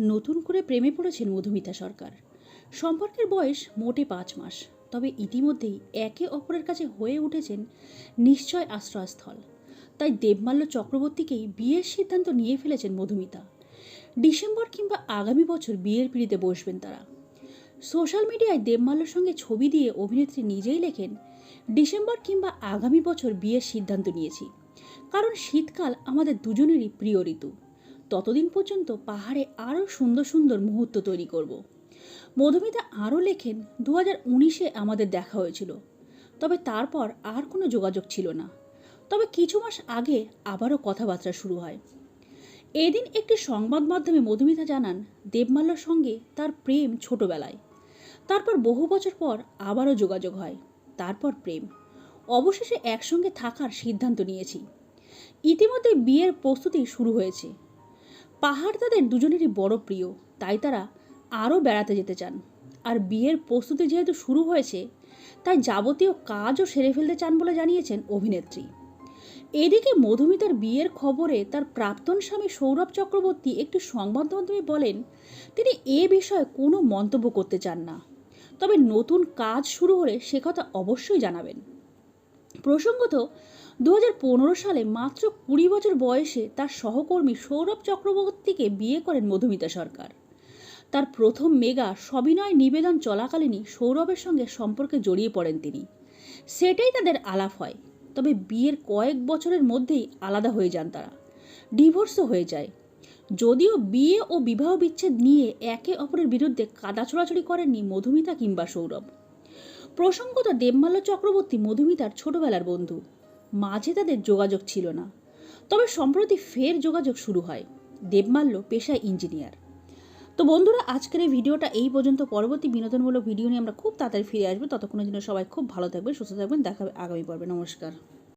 নতুন করে প্রেমে পড়েছেন মধুমিতা সরকার। সম্পর্কের বয়স মোটে পাঁচ মাস, তবে ইতিমধ্যেই একে অপরের কাছে হয়ে উঠেছেন নিশ্চয় আশ্রয়স্থল। তাই দেবমাল্য চক্রবর্তীকেই বিয়ের সিদ্ধান্ত নিয়ে ফেলেছেন মধুমিতা। ডিসেম্বর কিংবা আগামী বছর বিয়ের পিড়িতে বসবেন তারা। সোশ্যাল মিডিয়ায় দেবমাল্যর সঙ্গে ছবি দিয়ে অভিনেত্রী নিজেই লেখেন, ডিসেম্বর কিংবা আগামী বছর বিয়ের সিদ্ধান্ত নিয়েছি। কারণ শীতকাল আমাদের দুজনেরই প্রিয় ঋতু। ততদিন পর্যন্ত পাহাড়ে আরও সুন্দর সুন্দর মুহূর্ত তৈরি করব। মধুমিতা আরও লেখেন দু হাজার উনিশে আমাদের দেখা হয়েছিল। তবে তারপর আর কোনো যোগাযোগ ছিল না। তবে কিছু মাস আগে আবারও কথাবার্তা শুরু হয়। এদিন একটি সংবাদ মাধ্যমে মধুমিতা জানান দেবমাল্যর সঙ্গে তার প্রেম ছোটবেলায়। তারপর বহু বছর পর আবারও যোগাযোগ হয়। তারপর প্রেম। অবশেষে একসঙ্গে থাকার সিদ্ধান্ত নিয়েছি। ইতিমধ্যে বিয়ের প্রস্তুতি শুরু হয়েছে। পাহাড় তাদের দুজনেরই বড় প্রিয়, তাই তারা আরও বেড়াতে যেতে চান। আর বিয়ের প্রস্তুতি যেহেতু শুরু হয়েছে, তাই যাবতীয় কাজও সেরে ফেলতে চান বলে জানিয়েছেন অভিনেত্রী। এদিকে মধুমিতার বিয়ের খবরে তার প্রাক্তন স্বামী সৌরভ চক্রবর্তী একটি সংবাদ মাধ্যমে বলেন, তিনি এ বিষয়ে কোনো মন্তব্য করতে চান না। তবে নতুন কাজ শুরু হলে সে কথা অবশ্যই জানাবেন। প্রসঙ্গত দু হাজার পনেরো সালে মাত্র কুড়ি বছর বয়সে তার সহকর্মী সৌরভ চক্রবর্তীকে বিয়ে করেন মধুমিতা সরকার। তার প্রথম মেগা সবিনয় নিবেদন চলাকালীনই সৌরভের সঙ্গে সম্পর্কে জড়িয়ে পড়েন তিনি। সেটাই তাদের আলাপ হয়, তবে বিয়ের কয়েক বছরের মধ্যেই আলাদা হয়ে যান তারা, ডিভোর্সও হয়ে যায়। যদিও বিয়ে ও বিবাহ বিচ্ছেদ নিয়ে একে অপরের বিরুদ্ধে কাদা ছোড়াছড়ি করেননি মধুমিতা কিংবা সৌরভ। প্রসঙ্গত দেবমাল্য চক্রবর্তী মধুমিতার ছোটবেলার বন্ধু। মাঝে তাদের যোগাযোগ ছিল না। তবে সম্প্রতি ফের যোগাযোগ শুরু হয়। দেবমাল্য পেশায় ইঞ্জিনিয়ার। তো বন্ধুরা, আজকের এই ভিডিওটা এই পর্যন্ত। পরবর্তী বিনোদনমূলক ভিডিও নিয়ে আমরা খুব তাড়াতাড়ি ফিরে আসব। ততক্ষণের জন্য সবাই খুব ভালো থাকবেন, সুস্থ থাকবেন। দেখা আগামী পর্বে। নমস্কার।